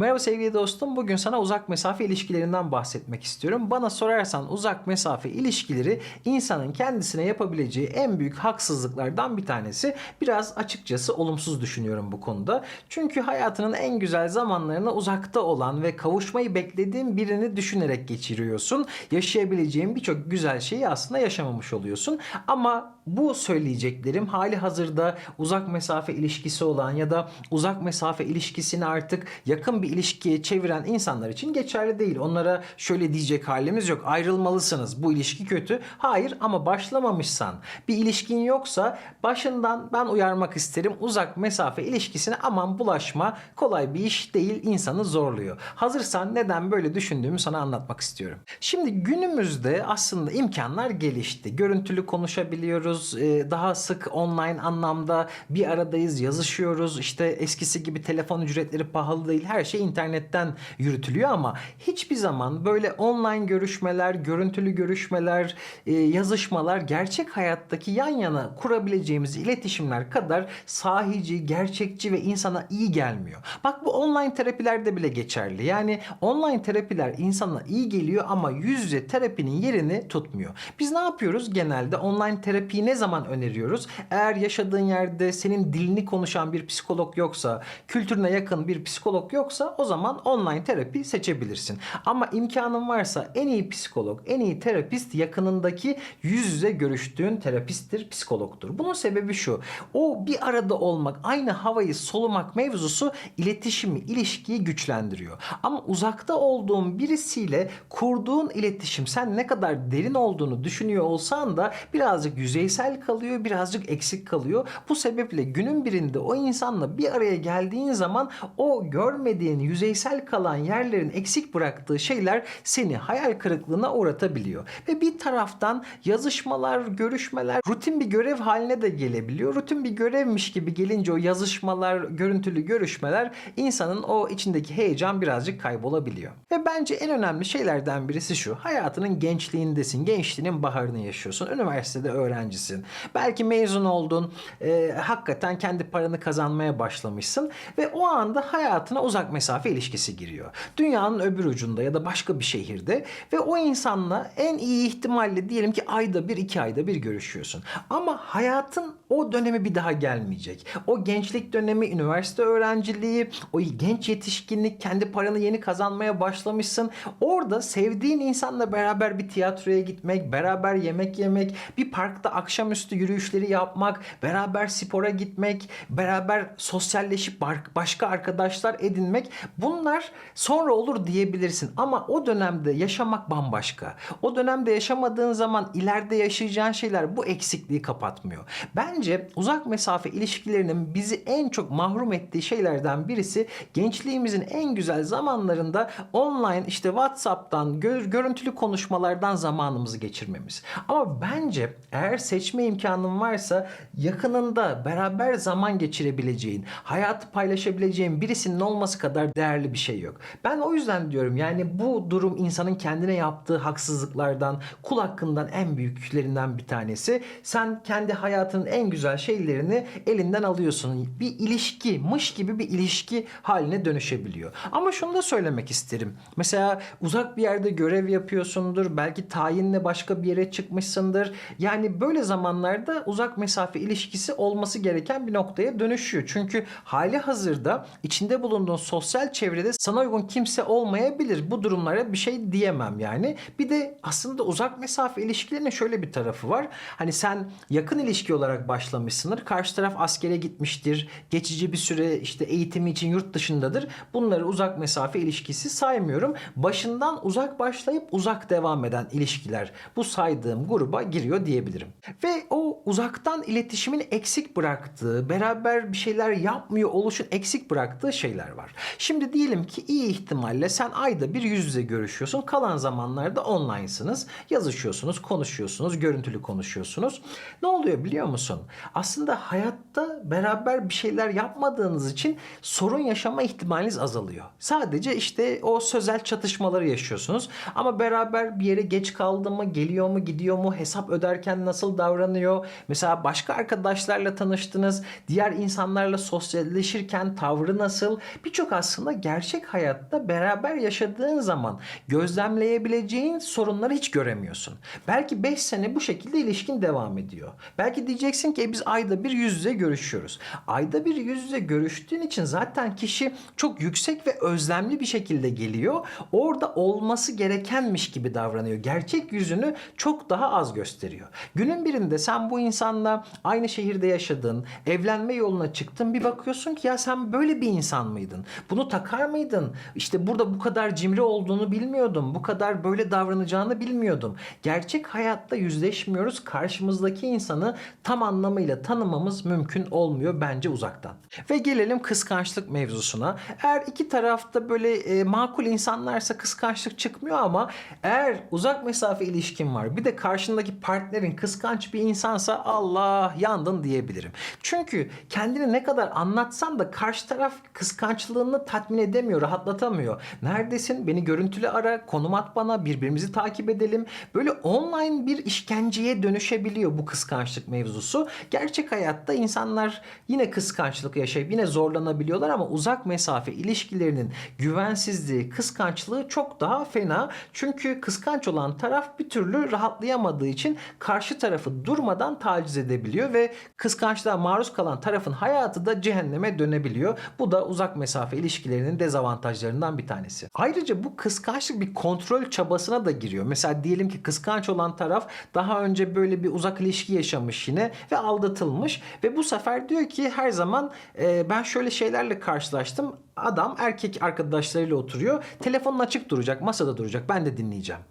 Merhaba sevgili dostum. Bugün sana uzak mesafe ilişkilerinden bahsetmek istiyorum. Bana sorarsan uzak mesafe ilişkileri insanın kendisine yapabileceği en büyük haksızlıklardan bir tanesi. Biraz açıkçası olumsuz düşünüyorum bu konuda. Çünkü hayatının en güzel zamanlarını uzakta olan ve kavuşmayı beklediğin birini düşünerek geçiriyorsun. Yaşayabileceğin birçok güzel şeyi aslında yaşamamış oluyorsun. Ama bu söyleyeceklerim hali hazırda uzak mesafe ilişkisi olan ya da uzak mesafe ilişkisini artık yakın bir ilişkiye çeviren insanlar için geçerli değil. Onlara şöyle diyecek halimiz yok. Ayrılmalısınız. Bu ilişki kötü. Hayır ama başlamamışsan, bir ilişkin yoksa başından ben uyarmak isterim. Uzak mesafe ilişkisine aman bulaşma. Kolay bir iş değil. insanı zorluyor. Hazırsan neden böyle düşündüğümü sana anlatmak istiyorum. Şimdi günümüzde aslında imkanlar gelişti. Görüntülü konuşabiliyoruz. Ee, Daha sık online anlamda bir aradayız, yazışıyoruz. İşte eskisi gibi telefon ücretleri pahalı değil. Her şey internetten yürütülüyor ama hiçbir zaman böyle online görüşmeler, görüntülü görüşmeler, e, yazışmalar gerçek hayattaki yan yana kurabileceğimiz iletişimler kadar sahici, gerçekçi ve insana iyi gelmiyor. Bak bu online terapilerde bile geçerli. Yani online terapiler insana iyi geliyor ama yüz yüze terapinin yerini tutmuyor. Biz ne yapıyoruz? Genelde online terapiyi ne zaman öneriyoruz? Eğer yaşadığın yerde senin dilini konuşan bir psikolog yoksa, kültürüne yakın bir psikolog yoksa o zaman online terapi seçebilirsin. Ama imkanın varsa en iyi psikolog, en iyi terapist yakınındaki yüz yüze görüştüğün terapisttir, psikologtur. Bunun sebebi şu. O bir arada olmak, aynı havayı solumak mevzusu iletişimi, ilişkiyi güçlendiriyor. Ama uzakta olduğun birisiyle kurduğun iletişim sen ne kadar derin olduğunu düşünüyor olsan da birazcık yüzeysel kalıyor, birazcık eksik kalıyor. Bu sebeple günün birinde o insanla bir araya geldiğin zaman o görmediğin yüzeysel kalan yerlerin eksik bıraktığı şeyler seni hayal kırıklığına uğratabiliyor. Ve bir taraftan yazışmalar, görüşmeler rutin bir görev haline de gelebiliyor. Rutin bir görevmiş gibi gelince o yazışmalar, görüntülü görüşmeler insanın o içindeki heyecan birazcık kaybolabiliyor. Ve bence en önemli şeylerden birisi şu. Hayatının gençliğindesin. Gençliğinin baharını yaşıyorsun. Üniversitede öğrencisin. Belki mezun oldun. e, hakikaten kendi paranı kazanmaya başlamışsın. Ve o anda hayatına uzak mesafe ilişkisi giriyor. Dünyanın öbür ucunda ya da başka bir şehirde ve o insanla en iyi ihtimalle diyelim ki ayda bir iki ayda bir görüşüyorsun. Ama hayatın o dönemi bir daha gelmeyecek. O gençlik dönemi, üniversite öğrenciliği, o genç yetişkinlik, kendi paranı yeni kazanmaya başlamışsın. Orada sevdiğin insanla beraber bir tiyatroya gitmek, beraber yemek yemek, bir parkta akşamüstü yürüyüşleri yapmak, beraber spora gitmek, beraber sosyalleşip başka arkadaşlar edinmek bunlar sonra olur diyebilirsin. Ama o dönemde yaşamak bambaşka. O dönemde yaşamadığın zaman ileride yaşayacağın şeyler bu eksikliği kapatmıyor. Bence uzak mesafe ilişkilerinin bizi en çok mahrum ettiği şeylerden birisi gençliğimizin en güzel zamanlarında online işte WhatsApp'tan gör- görüntülü konuşmalardan zamanımızı geçirmemiz. Ama bence eğer seçme imkanın varsa yakınında beraber zaman geçirebileceğin, hayatı paylaşabileceğin birisinin olması kadar değerli bir şey yok. Ben o yüzden diyorum yani bu durum insanın kendine yaptığı haksızlıklardan, kul hakkından en büyüklerinden bir tanesi. Sen kendi hayatının en güzel şeylerini elinden alıyorsun. Bir ilişki, mış gibi bir ilişki haline dönüşebiliyor. Ama şunu da söylemek isterim. Mesela uzak bir yerde görev yapıyorsundur. Belki tayinle başka bir yere çıkmışsındır. Yani böyle zamanlarda uzak mesafe ilişkisi olması gereken bir noktaya dönüşüyor. Çünkü hali hazırda içinde bulunduğun sosyal çevrede sana uygun kimse olmayabilir. Bu durumlara bir şey diyemem yani. Bir de aslında uzak mesafe ilişkilerinin şöyle bir tarafı var. Hani sen yakın ilişki olarak başlamışsındır. Karşı taraf askere gitmiştir. Geçici bir süre işte eğitimi için yurt dışındadır. Bunları uzak mesafe ilişkisi saymıyorum. Başından uzak başlayıp uzak devam eden ilişkiler bu saydığım gruba giriyor diyebilirim. Ve o uzaktan iletişimin eksik bıraktığı, beraber bir şeyler yapmıyor oluşun eksik bıraktığı şeyler var. Şimdi diyelim ki iyi ihtimalle sen ayda bir yüz yüze görüşüyorsun. Kalan zamanlarda online'sınız. Yazışıyorsunuz, konuşuyorsunuz, görüntülü konuşuyorsunuz. Ne oluyor biliyor musun? Aslında hayatta beraber bir şeyler yapmadığınız için sorun yaşama ihtimaliniz azalıyor. Sadece işte o sözel çatışmaları yaşıyorsunuz. Ama beraber bir yere geç kaldı mı, geliyor mu, gidiyor mu, hesap öderken nasıl davranıyor? Mesela başka arkadaşlarla tanıştınız. Diğer insanlarla sosyalleşirken tavrı nasıl? Birçok aslında gerçek hayatta beraber yaşadığın zaman gözlemleyebileceğin sorunları hiç göremiyorsun. Belki 5 sene bu şekilde ilişkin devam ediyor. Belki diyeceksin ki "E, biz ayda bir yüz yüze görüşüyoruz. Ayda bir yüz yüze görüştüğün için zaten kişi çok yüksek ve özlemli bir şekilde geliyor. Orada olması gerekenmiş gibi davranıyor. Gerçek yüzünü çok daha az gösteriyor. Günün birinde sen bu insanla aynı şehirde yaşadın, evlenme yoluna çıktın. Bir bakıyorsun ki ya sen böyle bir insan mıydın? Bunu takar mıydın? İşte burada bu kadar cimri olduğunu bilmiyordum. Bu kadar böyle davranacağını bilmiyordum. Gerçek hayatta yüzleşmiyoruz. Karşımızdaki insanı tam anlamıyla tanımamız mümkün olmuyor bence uzaktan. Ve gelelim kıskançlık mevzusuna. Eğer iki tarafta böyle e, makul insanlarsa kıskançlık çıkmıyor ama eğer uzak mesafe ilişkin var bir de karşındaki partnerin kıskanç bir insansa Allah yandın diyebilirim. Çünkü kendini ne kadar anlatsan da karşı taraf kıskançlığını tatmin edemiyor, rahatlatamıyor. Neredesin? Beni görüntülü ara, konum at bana, birbirimizi takip edelim. Böyle online bir işkenceye dönüşebiliyor bu kıskançlık mevzusu. Gerçek hayatta insanlar yine kıskançlık yaşayıp yine zorlanabiliyorlar ama uzak mesafe ilişkilerinin güvensizliği, kıskançlığı çok daha fena. Çünkü kıskanç olan taraf bir türlü rahatlayamadığı için karşı tarafı durmadan taciz edebiliyor ve kıskançlığa maruz kalan tarafın hayatı da cehenneme dönebiliyor. Bu da uzak mesafe ilişkilerinin dezavantajlarından bir tanesi. Ayrıca bu kıskançlık bir kontrol çabasına da giriyor. Mesela diyelim ki kıskanç olan taraf daha önce böyle bir uzak ilişki yaşamış yine ve aldatılmış ve bu sefer diyor ki her zaman e, ben şöyle şeylerle karşılaştım. Adam erkek arkadaşlarıyla oturuyor. Telefonun açık duracak, masada duracak. Ben de dinleyeceğim.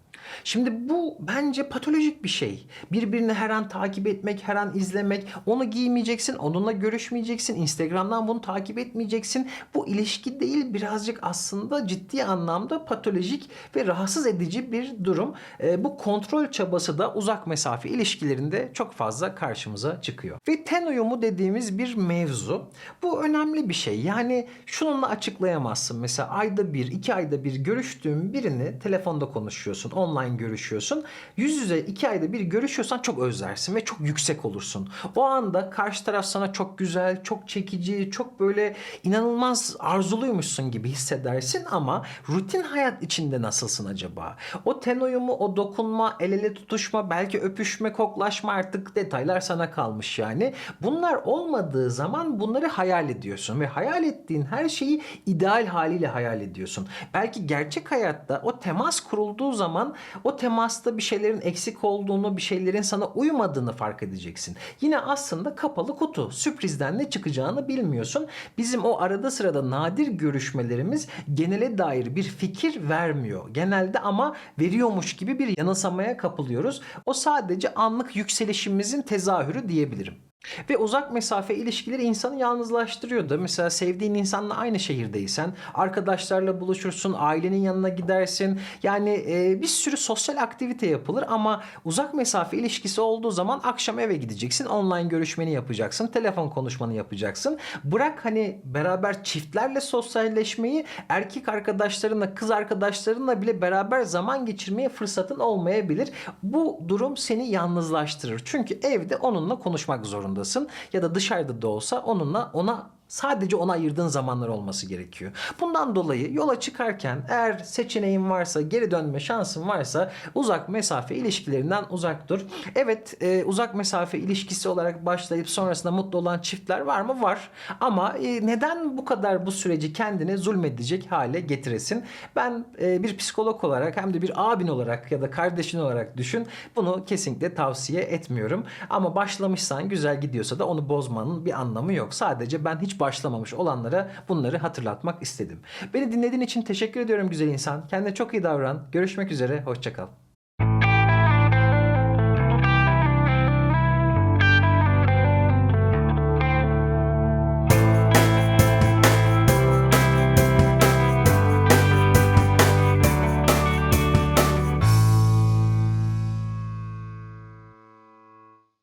Şimdi bu bence patolojik bir şey. Birbirini her an takip etmek, her an izlemek. Onu giymeyeceksin, onunla görüşmeyeceksin. Instagram'dan bunu takip etmeyeceksin. Bu ilişki değil birazcık aslında ciddi anlamda patolojik ve rahatsız edici bir durum. Ee, bu kontrol çabası da uzak mesafe ilişkilerinde çok fazla karşımıza çıkıyor. Ve ten uyumu dediğimiz bir mevzu. Bu önemli bir şey. Yani şununla açıklayamazsın. Mesela ayda bir, iki ayda bir görüştüğün birini telefonda konuşuyorsun, online görüşüyorsun. Yüz yüze iki ayda bir görüşüyorsan çok özlersin ve çok yüksek olursun. O anda karşı taraf sana çok güzel, çok çekici, çok böyle inanılmaz arzuluymuşsun gibi hissedersin ama rutin hayat içinde nasılsın acaba? O ten uyumu, o dokunma, el ele tutuşma, belki öpüşme, koklaşma artık detaylar sana kalmış yani. Bunlar olmadığı zaman bunları hayal ediyorsun ve hayal ettiğin her şeyi ideal haliyle hayal ediyorsun. Belki gerçek hayatta o temas kurulduğu zaman o temasta bir şeylerin eksik olduğunu, bir şeylerin sana uymadığını fark edeceksin. Yine aslında kapalı kutu. Sürprizden ne çıkacağını bilmiyorsun. Bizim o arada sırada nadir görüşmelerimiz genele dair bir fikir vermiyor. Genelde ama veriyormuş gibi bir yanılsamaya kapılıyoruz. O sadece anlık yükselişimizin tezahürü diyebilirim. Ve uzak mesafe ilişkileri insanı yalnızlaştırıyor da. Mesela sevdiğin insanla aynı şehirdeysen arkadaşlarla buluşursun, ailenin yanına gidersin. Yani e, bir sürü sosyal aktivite yapılır ama uzak mesafe ilişkisi olduğu zaman akşam eve gideceksin, online görüşmeni yapacaksın, telefon konuşmanı yapacaksın. Bırak hani beraber çiftlerle sosyalleşmeyi, erkek arkadaşlarınla, kız arkadaşlarınla bile beraber zaman geçirmeye fırsatın olmayabilir. Bu durum seni yalnızlaştırır. Çünkü evde onunla konuşmak zorundasın ya da dışarıda da olsa onunla ona Sadece ona ayırdığın zamanlar olması gerekiyor. Bundan dolayı yola çıkarken eğer seçeneğin varsa, geri dönme şansın varsa uzak mesafe ilişkilerinden uzak dur. Evet e, uzak mesafe ilişkisi olarak başlayıp sonrasında mutlu olan çiftler var mı? Var. Ama e, neden bu kadar bu süreci kendine zulmedecek hale getiresin? Ben e, bir psikolog olarak hem de bir abin olarak ya da kardeşin olarak düşün. Bunu kesinlikle tavsiye etmiyorum. Ama başlamışsan güzel gidiyorsa da onu bozmanın bir anlamı yok. Sadece ben hiç başlamamış olanlara bunları hatırlatmak istedim. Beni dinlediğin için teşekkür ediyorum güzel insan. Kendine çok iyi davran. Görüşmek üzere. Hoşçakal.